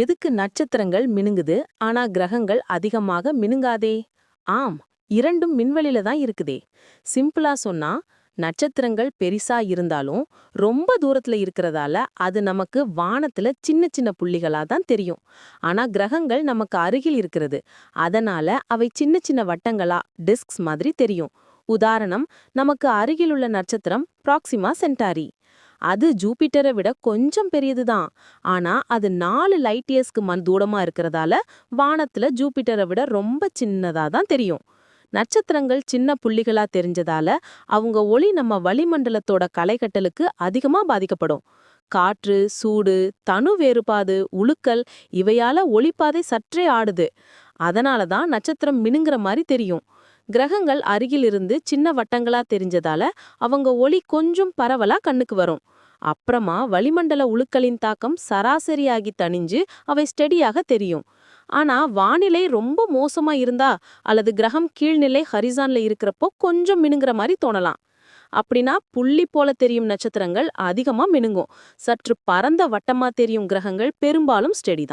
எதுக்கு நட்சத்திரங்கள் மினுங்குது ஆனா கிரகங்கள் அதிகமாக மினுங்காதே? ஆம் இரண்டும் மின்வெளியில தான் இருக்குதே. சிம்பிளா சொன்னா நட்சத்திரங்கள் பெரிசா இருந்தாலும் ரொம்ப தூரத்துல இருக்கிறதால அது நமக்கு வானத்துல சின்ன சின்ன புள்ளிகளா தான் தெரியும். ஆனா கிரகங்கள் நமக்கு அருகில் இருக்கிறது. அதனால அவை சின்ன சின்ன வட்டங்களா டிஸ்க்ஸ் மாதிரி தெரியும். உதாரணம் நமக்கு அருகிலுள்ள நட்சத்திரம் ப்ராக்சிமா சென்டாரி. அது ஜூபிட்டரை விட கொஞ்சம் பெரியதுதான். ஆனா அது நாலு லைட் இயர்ஸ்க்கு மண் தூரமா இருக்கிறதால வானத்துல ஜூபிட்டரை விட ரொம்ப சின்னதா தான் தெரியும். நட்சத்திரங்கள் சின்ன புள்ளிகளா தெரிஞ்சதால அவங்க ஒளி நம்ம வளிமண்டலத்தோட கலைக்கட்டலுக்கு அதிகமா பாதிக்கப்படும். காற்று சூடு தனு வேறுபாடு உழுக்கல் இவையால ஒளிப்பாதை சற்றே ஆடுது. அதனால தான் நட்சத்திரம் மினுங்கிற மாதிரி தெரியும். கிரகங்கள் அருகிலிருந்து சின்ன வட்டங்களா தெரிஞ்சதால அவங்க ஒளி கொஞ்சம் பரவலா கண்ணுக்கு வரும். அப்புறமா வளிமண்டல உழுக்களின் தாக்கம் சராசரியாகி தணிஞ்சு அவை ஸ்டெடியாக தெரியும். ஆனா வானிலை ரொம்ப மோசமா இருந்தா அல்லது கிரகம் கீழ்நிலை ஹரிசான்ல இருக்கிறப்போ கொஞ்சம் மினுங்கிற மாதிரி தோணலாம். அப்படின்னா புள்ளி போல தெரியும் நட்சத்திரங்கள் அதிகமா மினுங்கும். சற்று பரந்த வட்டமா தெரியும் கிரகங்கள் பெரும்பாலும் ஸ்டெடி தான்